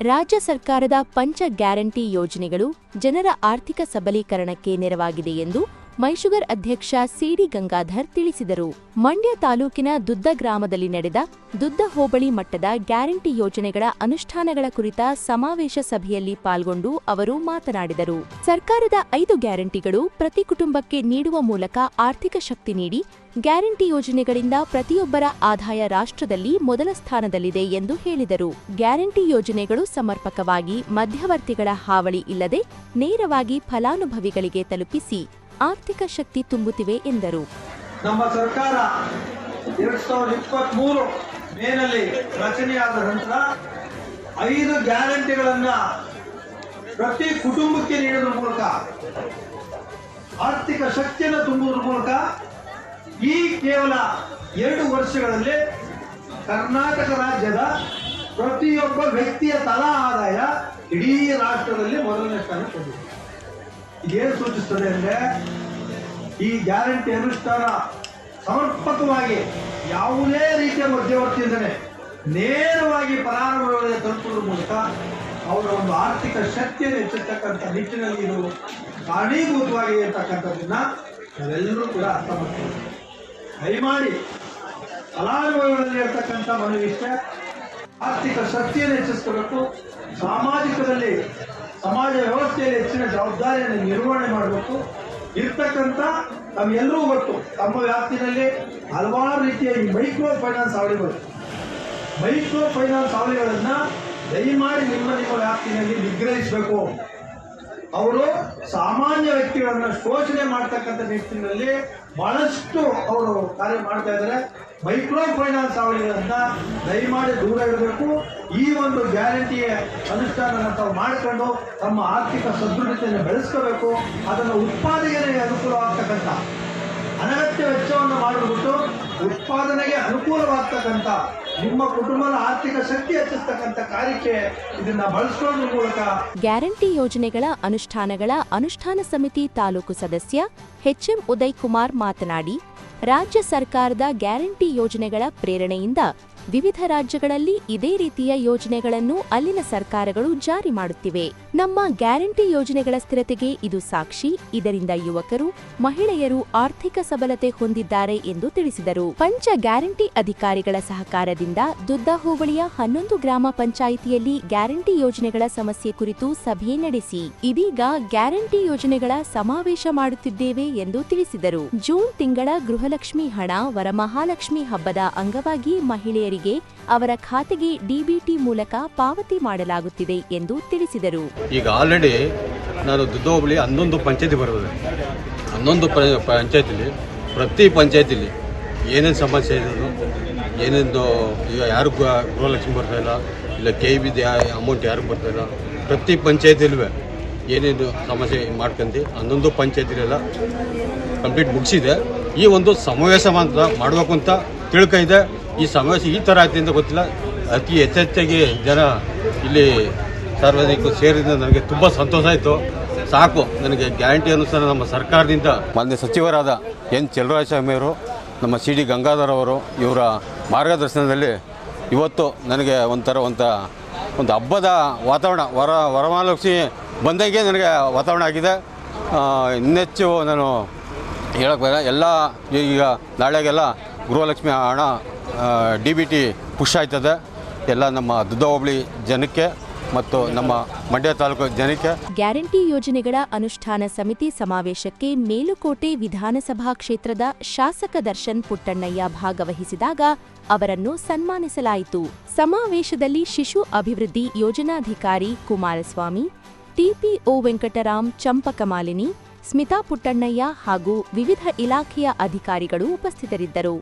ರಾಜ್ಯ ಸರ್ಕಾರದ ಪಂಚ ಗ್ಯಾರಂಟಿ ಯೋಜನೆಗಳು ಜನರ ಆರ್ಥಿಕ ಸಬಲೀಕರಣಕ್ಕೆ ನೆರವಾಗಿದೆ ಎಂದು ಮೈಶುಗರ್ ಅಧ್ಯಕ್ಷ ಸಿಡಿ ಗಂಗಾಧರ್ ತಿಳಿಸಿದರು. ಮಂಡ್ಯ ತಾಲೂಕಿನ ದುದ್ದ ಗ್ರಾಮದಲ್ಲಿ ನಡೆದ ದುದ್ದ ಹೋಬಳಿ ಮಟ್ಟದ ಗ್ಯಾರಂಟಿ ಯೋಜನೆಗಳ ಅನುಷ್ಠಾನಗಳ ಕುರಿತ ಸಮಾವೇಶ ಸಭೆಯಲ್ಲಿ ಪಾಲ್ಗೊಂಡು ಅವರು ಮಾತನಾಡಿದರು. ಸರ್ಕಾರದ ಐದು ಗ್ಯಾರಂಟಿಗಳು ಪ್ರತಿ ಕುಟುಂಬಕ್ಕೆ ನೀಡುವ ಮೂಲಕ ಆರ್ಥಿಕ ಶಕ್ತಿ ನೀಡಿ ಗ್ಯಾರಂಟಿ ಯೋಜನೆಗಳಿಂದ ಪ್ರತಿಯೊಬ್ಬರ ಆದಾಯ ರಾಷ್ಟ್ರದಲ್ಲಿ ಮೊದಲ ಸ್ಥಾನದಲ್ಲಿದೆ ಎಂದು ಹೇಳಿದರು. ಗ್ಯಾರಂಟಿ ಯೋಜನೆಗಳು ಸಮರ್ಪಕವಾಗಿ ಮಧ್ಯವರ್ತಿಗಳ ಹಾವಳಿ ಇಲ್ಲದೆ ನೇರವಾಗಿ ಫಲಾನುಭವಿಗಳಿಗೆ ತಲುಪಿಸಿ ಆರ್ಥಿಕ ಶಕ್ತಿ ತುಂಬುತ್ತಿವೆ ಎಂದರು. ನಮ್ಮ ಸರ್ಕಾರ ಎರಡ್ ಸಾವಿರದ ಇಪ್ಪತ್ತ್ ಮೂರು ಮೇನಲ್ಲಿ ರಚನೆಯಾದ ನಂತರ ಐದು ಗ್ಯಾರಂಟಿಗಳನ್ನ ಪ್ರತಿ ಕುಟುಂಬಕ್ಕೆ ನೀಡುವ ಮೂಲಕ ಆರ್ಥಿಕ ಶಕ್ತಿಯನ್ನು ತುಂಬುವುದರ ಮೂಲಕ ಈ ಕೇವಲ ಎರಡು ವರ್ಷಗಳಲ್ಲಿ ಕರ್ನಾಟಕ ರಾಜ್ಯದ ಪ್ರತಿಯೊಬ್ಬ ವ್ಯಕ್ತಿಯ ತಲಾ ಆದಾಯ ಇಡೀ ರಾಷ್ಟ್ರದಲ್ಲಿ ಮೊದಲನೇ ಸ್ಥಾನ ಕೊಂಡಿದೆ ಇದೇನು ಸೂಚಿಸ್ತದೆ ಅಂದ್ರೆ ಈ ಗ್ಯಾರಂಟಿ ಅನುಷ್ಠಾನ ಸಮರ್ಪಕವಾಗಿ ಯಾವುದೇ ರೀತಿಯ ಮಧ್ಯವರ್ತಿಯಿಂದಲೇ ನೇರವಾಗಿ ಫಲಾನುಭವಿಗಳಿಗೆ ತಲುಪುವ ಮೂಲಕ ಅವರ ಒಂದು ಆರ್ಥಿಕ ಶಕ್ತಿಯನ್ನು ಹೆಚ್ಚಿರ್ತಕ್ಕಂಥ ನಿಟ್ಟಿನಲ್ಲಿ ಇದು ಕಾರಣೀಭೂತವಾಗಿದೆ ಅಂತಕ್ಕಂಥದ್ದನ್ನ ನಾವೆಲ್ಲರೂ ಕೂಡ ಅರ್ಥ ಮಾಡ್ತೀವಿ. ದಯಮಾಡಿ ಫಲಾನುಭವಿಗಳಲ್ಲಿ ಇರ್ತಕ್ಕಂಥ ಮನವಿಷ್ಟ ಆರ್ಥಿಕ ಶಕ್ತಿಯನ್ನು ಹೆಚ್ಚಿಸ್ಕೋಬೇಕು. ಸಾಮಾಜಿಕದಲ್ಲಿ ಸಮಾಜ ವ್ಯವಸ್ಥೆಯಲ್ಲಿ ಹೆಚ್ಚಿನ ಜವಾಬ್ದಾರಿಯನ್ನು ನಿರ್ವಹಣೆ ಮಾಡಬೇಕು. ಇರ್ತಕ್ಕಂಥ ನಮ್ಮೆಲ್ಲರೂ ಗೊತ್ತು, ತಮ್ಮ ವ್ಯಾಪ್ತಿನಲ್ಲಿ ಹಲವಾರು ರೀತಿಯ ಮೈಕ್ರೋ ಫೈನಾನ್ಸ್ ಅವಳಿಗಳು ಮೈಕ್ರೋ ಫೈನಾನ್ಸ್ ಅವಳಿಗಳನ್ನ ದಯಮಾಡಿ ನಿಮ್ಮ ನಿಮ್ಮ ವ್ಯಾಪ್ತಿನಲ್ಲಿ ನಿಗ್ರಹಿಸಬೇಕು. ಅವರು ಸಾಮಾನ್ಯ ವ್ಯಕ್ತಿಗಳನ್ನು ಶೋಷಣೆ ಮಾಡ್ತಕ್ಕಂಥ ನಿಟ್ಟಿನಲ್ಲಿ ಬಹಳಷ್ಟು ಅವರು ಕಾರ್ಯ ಮಾಡ್ತಾ ಇದ್ದಾರೆ. ಮೈಕ್ರೋ ಫೈನಾನ್ಸ್ ಅವಳಿಗಳನ್ನ ದಯಮಾಡಿ ದೂರ ಇಡಬೇಕು. ಈ ಒಂದು ಗ್ಯಾರಂಟಿಯ ಅನುಷ್ಠಾನವನ್ನು ತಾವು ಮಾಡಿಕೊಂಡು ತಮ್ಮ ಆರ್ಥಿಕ ಸದೃಢತೆಯನ್ನು ಬೆಳೆಸ್ಕೋಬೇಕು. ಅದನ್ನು ಉತ್ಪಾದನೆಗೆ ಅನುಕೂಲವಾಗ್ತಕ್ಕಂಥ ಅನಗತ್ಯ ವೆಚ್ಚವನ್ನು ಮಾಡಿಬಿಟ್ಟು ಉತ್ಪಾದನೆಗೆ ಅನುಕೂಲವಾಗ್ತಕ್ಕಂಥ, ನಿಮ್ಮ ಕುಟುಂಬದ ಆರ್ಥಿಕ ಶಕ್ತಿ ಹೆಚ್ಚಿಸ್ತಕ್ಕಂಥ ಕಾರ್ಯಕ್ಕೆ ಇದನ್ನ ಬಳಸ್ಕೊಳ್ಳೋದ್ರ ಮೂಲಕ ಗ್ಯಾರಂಟಿ ಯೋಜನೆಗಳ ಅನುಷ್ಠಾನಗಳ ಅನುಷ್ಠಾನ ಸಮಿತಿ ತಾಲೂಕು ಸದಸ್ಯ ಎಚ್ಎಂ ಉದಯ್ ಕುಮಾರ್ ಮಾತನಾಡಿ, ರಾಜ್ಯ ಸರ್ಕಾರದ ಗ್ಯಾರಂಟಿ ಯೋಜನೆಗಳ ಪ್ರೇರಣೆಯಿಂದ ವಿವಿಧ ರಾಜ್ಯಗಳಲ್ಲಿ ಇದೇ ರೀತಿಯ ಯೋಜನೆಗಳನ್ನು ಅಲ್ಲಿನ ಸರ್ಕಾರಗಳು ಜಾರಿ ಮಾಡುತ್ತಿವೆ. ನಮ್ಮ ಗ್ಯಾರಂಟಿ ಯೋಜನೆಗಳ ಸ್ಥಿರತೆಗೆ ಇದು ಸಾಕ್ಷಿ. ಇದರಿಂದ ಯುವಕರು, ಮಹಿಳೆಯರು ಆರ್ಥಿಕ ಸಬಲತೆ ಹೊಂದಿದ್ದಾರೆ ಎಂದು ತಿಳಿಸಿದರು. ಪಂಚ ಗ್ಯಾರಂಟಿ ಅಧಿಕಾರಿಗಳ ಸಹಕಾರದಿಂದ ದುದ್ದ ಹೋಬಳಿಯ ಹನ್ನೊಂದು ಗ್ರಾಮ ಪಂಚಾಯಿತಿಯಲ್ಲಿ ಗ್ಯಾರಂಟಿ ಯೋಜನೆಗಳ ಸಮಸ್ಯೆ ಕುರಿತು ಸಭೆ ನಡೆಸಿ. ಇದೀಗ ಗ್ಯಾರಂಟಿ ಯೋಜನೆಗಳ ಸಮಾವೇಶ ಮಾಡುತ್ತಿದ್ದೇವೆ ಎಂದು ತಿಳಿಸಿದರು. ಜೂನ್ ತಿಂಗಳ ಗೃಹಲಕ್ಷ್ಮಿ ಹಣ, ವರಮಹಾಲಕ್ಷ್ಮಿ ಹಬ್ಬದ ಅಂಗವಾಗಿ ಮಹಿಳೆಯರಿಗೆ ಅವರ ಖಾತೆಗೆ ಡಿಬಿಟಿ ಮೂಲಕ ಪಾವತಿ ಮಾಡಲಾಗುತ್ತಿದೆ ಎಂದು ತಿಳಿಸಿದರು. ಈಗ ಆಲ್ರೆಡಿ ನಾನು ದುದ್ದೋಬಳಿ ಹನ್ನೊಂದು ಪಂಚಾಯತಿ ಬರುವುದು ಹನ್ನೊಂದು ಪಂಚಾಯತಿಲಿ, ಪ್ರತಿ ಪಂಚಾಯತಿಲಿ ಏನೇನು ಸಮಸ್ಯೆ ಇರೋದು ಏನೇನು ಈಗ ಯಾರು ಗೃಹ- ಗೃಹಲಕ್ಷ್ಮಿ ಬರ್ತಾ ಇಲ್ಲ ಇಲ್ಲ ಕೆ, ಬಿ ಅಮೌಂಟ್ ಯಾರಿಗೂ ಬರ್ತಾ ಇಲ್ಲ? ಪ್ರತಿ ಪಂಚಾಯತಿಲ್ವೇ ಏನೇನು ಸಮಸ್ಯೆ ಮಾಡ್ಕೊಂಡು ಹನ್ನೊಂದು ಪಂಚಾಯತಿಲೆಲ್ಲ ಕಂಪ್ಲೀಟ್ ಮುಗಿಸಿದೆ. ಈ ಒಂದು ಸಮಾವೇಶ ಮಾಡಬೇಕು ಅಂತ ತಿಳ್ಕೊಂಡಿದೆ ಈ ಸಮಸ್ಯೆ ಈ ಥರ ಆಗ್ತಿದೆ ಗೊತ್ತಿಲ್ಲ. ಅತಿ ಹೆಚ್ಚೆಚ್ಚಾಗಿ ಜನ ಇಲ್ಲಿ ಸಾರ್ವಜನಿಕರು ಸೇರಿದ ನನಗೆ ತುಂಬ ಸಂತೋಷ ಆಯಿತು. ಸಾಕು, ನನಗೆ ಗ್ಯಾರಂಟಿ ಅನುಸಾರ ನಮ್ಮ ಸರ್ಕಾರದಿಂದ. ಮಾನ್ಯ ಸಚಿವರಾದ ಎನ್. ಅವರು, ನಮ್ಮ ಸಿ. ಡಿ. ಗಂಗಾಧರ್ ಅವರು ಇವರ ಮಾರ್ಗದರ್ಶನದಲ್ಲಿ ಇವತ್ತು ನನಗೆ ಒಂಥರ ಒಂಥ ಒಂದು ಹಬ್ಬದ ವಾತಾವರಣ, ವರ, ವರಮಹಾಲಕ್ಷ್ಮಿ ಬಂದಂಗೆ ನನಗೆ ವಾತಾವರಣ ಆಗಿದೆ. ಇನ್ನೆಚ್ಚು ನಾನು ಹೇಳಕ್ಕೆ ಬೇಡ ಎಲ್ಲ ಈಗ ನಾಳೆಗೆಲ್ಲ ಗೃಹಲಕ್ಷ್ಮಿ ಹಣ ಡಿ ಬಿ ಟಿ ಪುಷ್ ಆಯ್ತದೆ. ಎಲ್ಲ ನಮ್ಮ ದುದ್ದ ಹೋಬಳಿ ಜನಕ್ಕೆ ಮತ್ತು ನಮ್ಮ ಮಂಡ್ಯ ತಾಲೂಕು ಜನಕ್ಕೆ. ಗ್ಯಾರಂಟಿ ಯೋಜನೆಗಳ ಅನುಷ್ಠಾನ ಸಮಿತಿ ಸಮಾವೇಶಕ್ಕೆ ಮೇಲುಕೋಟೆ ವಿಧಾನಸಭಾ ಕ್ಷೇತ್ರದ ಶಾಸಕ ದರ್ಶನ್ ಪುಟ್ಟಣ್ಣಯ್ಯ ಭಾಗವಹಿಸಿದಾಗ ಅವರನ್ನು ಸನ್ಮಾನಿಸಲಾಯಿತು. ಸಮಾವೇಶದಲ್ಲಿ ಶಿಶು ಅಭಿವೃದ್ಧಿ ಯೋಜನಾಧಿಕಾರಿ ಕುಮಾರಸ್ವಾಮಿ ಟಿಪಿಒ ವೆಂಕಟರಾಮ್ ಚಂಪಕಮಾಲಿನಿ ಸ್ಮಿತಾ ಪುಟ್ಟಣ್ಣಯ್ಯ ಹಾಗೂ ವಿವಿಧ ಇಲಾಖೆಯ ಅಧಿಕಾರಿಗಳು ಉಪಸ್ಥಿತರಿದ್ದರು.